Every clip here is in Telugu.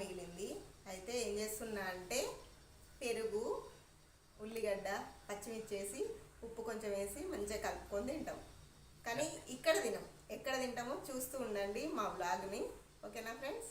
మిగిలింది. అయితే ఏం చేస్తున్నా అంటే పెరుగు ఉల్లిగడ్డ పచ్చిమిర్చి వేసి ఉప్పు కొంచెం వేసి మంచిగా కలుపుకొని తింటాం. కానీ ఇక్కడ తినం. ఎక్కడ తింటామో చూస్తూ ఉండండి మా బ్లాగ్ని ఓకేనా ఫ్రెండ్స్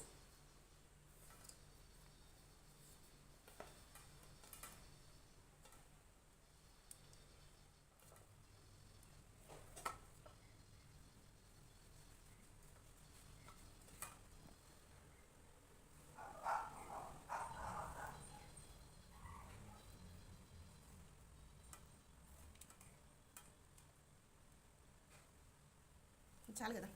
చాలు కదా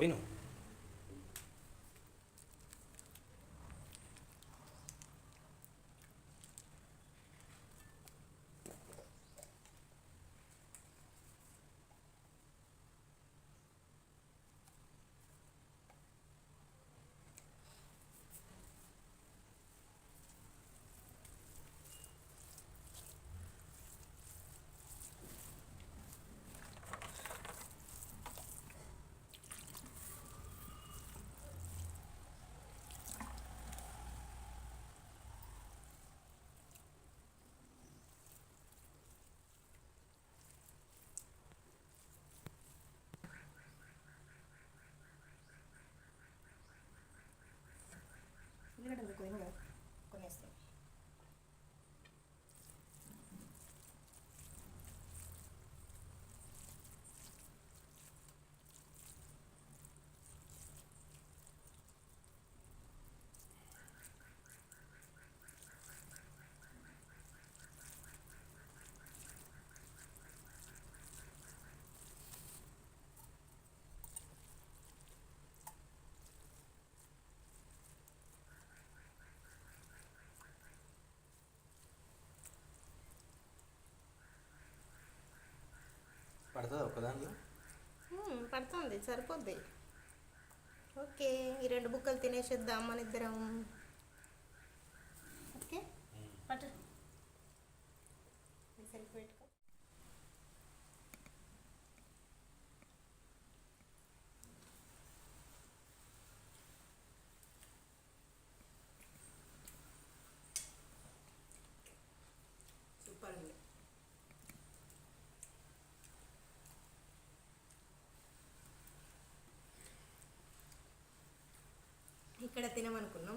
విను ఉల్లిగడ్డ మీకు పోయినా పడుతుంది ఒకదాంట్లో పడుతుంది సరిపోద్ది. ఓకే ఈ రెండు బుక్కలు తినేసేద్దాం మన ఇద్దరం ఓకే పట్టు. ఈ సెల్ఫ్ పెట్టుకో సూపర్ ఉంది ఇక్కడ తినమనుకున్నాం.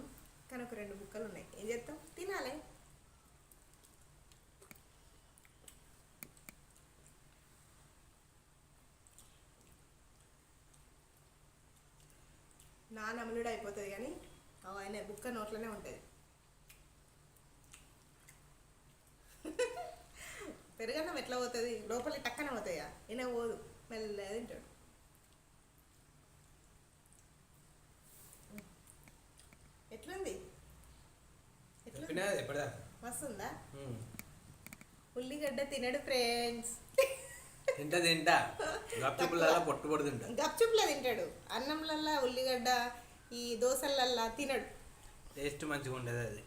కానీ ఒక రెండు బుక్కలు ఉన్నాయి. ఏం చేస్తాం? తినాలి. నా నములుడు అయిపోతుంది కానీ ఆయన బుక్క నోట్లోనే ఉంటుంది. పెరుగన్నం ఎట్లా పోతుంది? లోపల టక్కన పోతాయా? ఈయన పోదు. మెల్లగా తింటాడు. ఎట్లుంది? మస్తుందా? ఉల్లిగడ్డ తినడు ఫ్రెండ్స్. తింటా తింటా. గప్పు పుల్లలా పొట్టు పొడి తింటా. గప్చుప్లా తింటాడు. అన్నంలల్లా ఉల్లిగడ్డ ఈ దోశలల్లా తినడు. టేస్ట్ మంచిగా ఉండదు అది.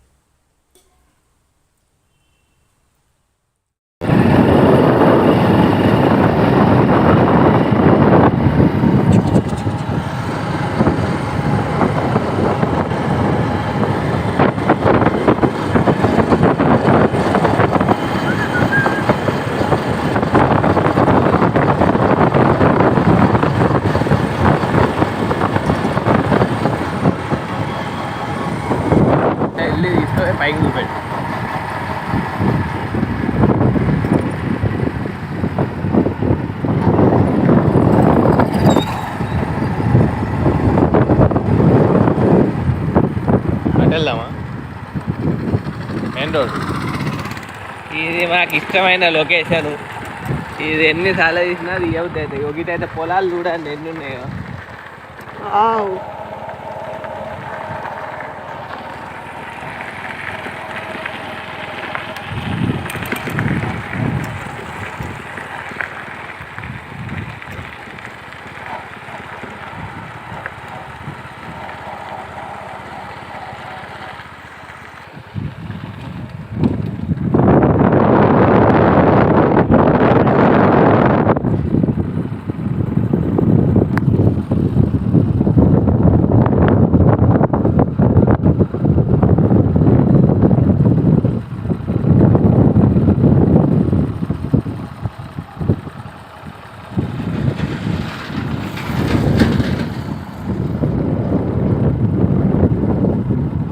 వెళ్దామా? మెయిన్ రోడ్ ఇది మాకు ఇష్టమైన లొకేషన్ ఇది ఎన్నిసార్లు తీసినా అది అవుతుంది. ఒకటైతే పొలాలు చూడండి ఎన్ని ఉన్నాయో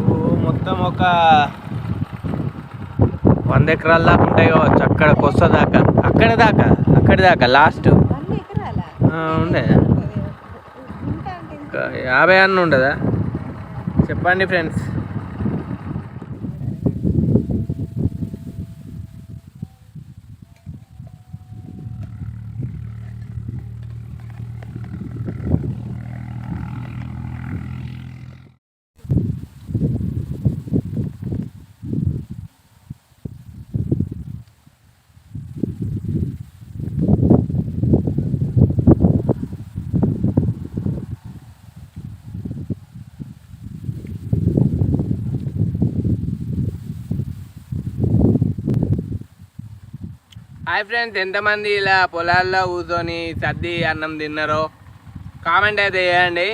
ఓ, మొత్తం ఒక వంద ఎకరాల దాకా ఉంటాయి కావచ్చు అక్కడ కొస్త దాకా. అక్కడ దాకా అక్కడ దాకా లాస్ట్ ఉండే. యాభై అన్న ఉండదా? చెప్పండి ఫ్రెండ్స్ హాయ్ ఫ్రెండ్స్ ఎంతమంది ఇలా పొలాల్లో కూర్చొని సర్ది అన్నం తిన్నారో? కామెంట్ అయితే చేయండి.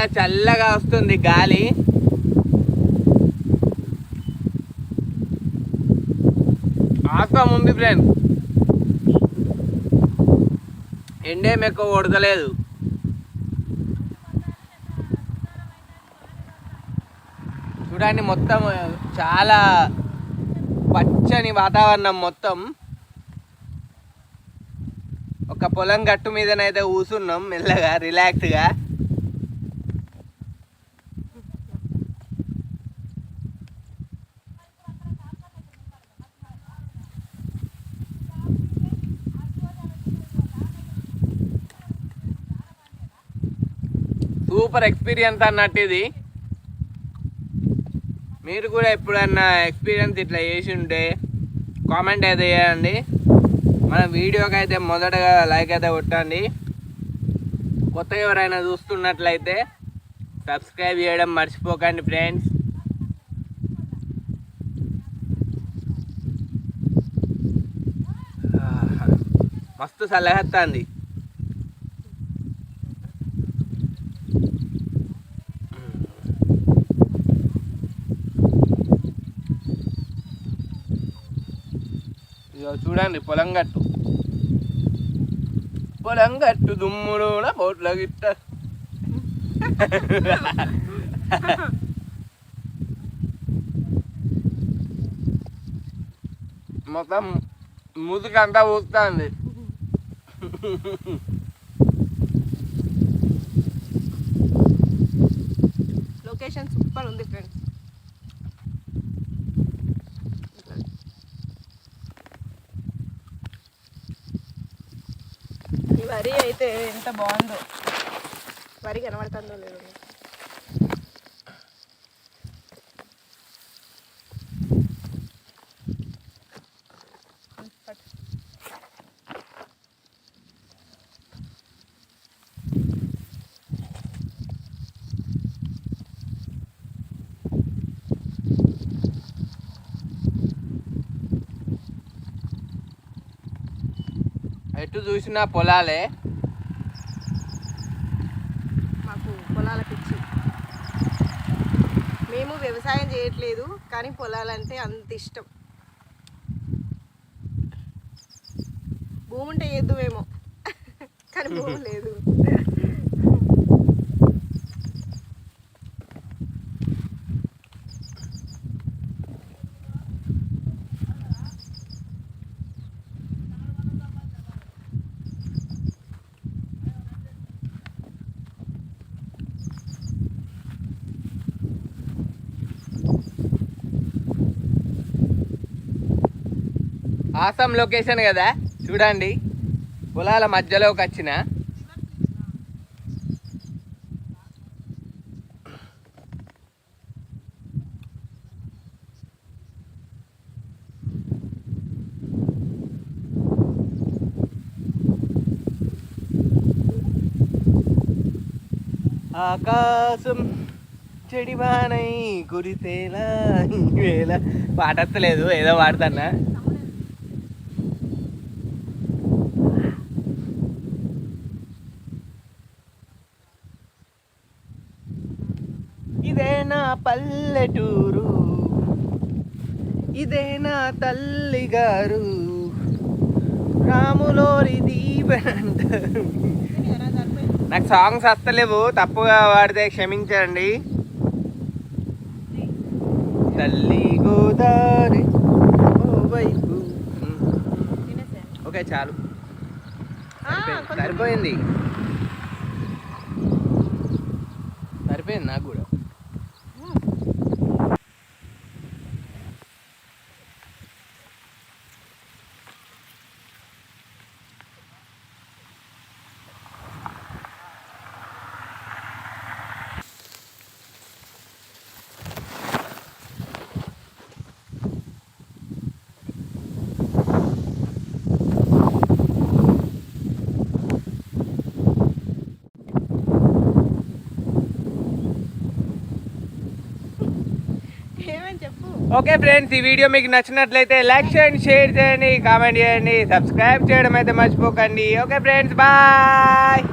చాలా చల్లగా వస్తుంది గాలి. ఆత్మ ఉంది ఫ్రెండ్. ఎండేం ఎక్కువ కొడతలేదు. చూడండి మొత్తం చాలా పచ్చని వాతావరణం మొత్తం. ఒక పొలం గట్టు మీదనైతే కూసున్నాం మెల్లగా రిలాక్స్గా సూపర్ ఎక్స్పీరియన్స్ అన్నట్టు ఇది. మీరు కూడా ఎప్పుడన్నా ఎక్స్పీరియన్స్ ఇట్లా చేసి ఉంటే కామెంట్ అయితే చేయండి. మన వీడియోకి అయితే మొదటగా లైక్ అయితే కొట్టండి. కొత్తగా ఎవరైనా చూస్తున్నట్లయితే సబ్స్క్రైబ్ చేయడం మర్చిపోకండి ఫ్రెండ్స్. మస్తు సలహత్తాంది ఇదిగో చూడండి పొలం గట్టు. పొలం గట్టు దుమ్ముడు బోట్ల గిట్ట. మొత్తం ముదుకంతా ఊస్తుంది లొకేషన్ సూపర్ ఉంది ఫ్రెండ్స్ వరి అయితే ఎంత బాగుందో. వరి కనబడుతుందో లేదు మీకు. పట్టు. ఎటు చూసినా పొలాలే. మాకు పొలాల పిచ్చి. మేము వ్యవసాయం చేయట్లేదు కానీ పొలాలంటే అంత ఇష్టం. భూమి ఉంటే చేద్దుమేమో. కానీ భూమి లేదు. ఆసం లొకేషన్ కదా? చూడండి. పొలాల మధ్యలోకి వచ్చిన ఆకాశం చెడివానై కురితేలా వేళ పాటత్తలేదు ఏదో పాడుతున్నా ఇదే నా పల్లెటూరు. ఇదే నా తల్లి గారు రాములోరి దీవెనంట నాకు సాంగ్స్ వస్తలేవు తప్పుగా వాడితే క్షమించండి. తల్లి గోదారి ఓ వైపు ఓకే చాలు. సరిపోయింది. సరిపోయింది నాకు ఓకే ఫ్రెండ్స్ ఈ వీడియో మీకు నచ్చినట్లయితే లైక్ చేయండి షేర్ చేయండి కామెంట్ చేయండి సబ్స్క్రైబ్ చేయడం అయితే మర్చిపోకండి. Okay friends bye.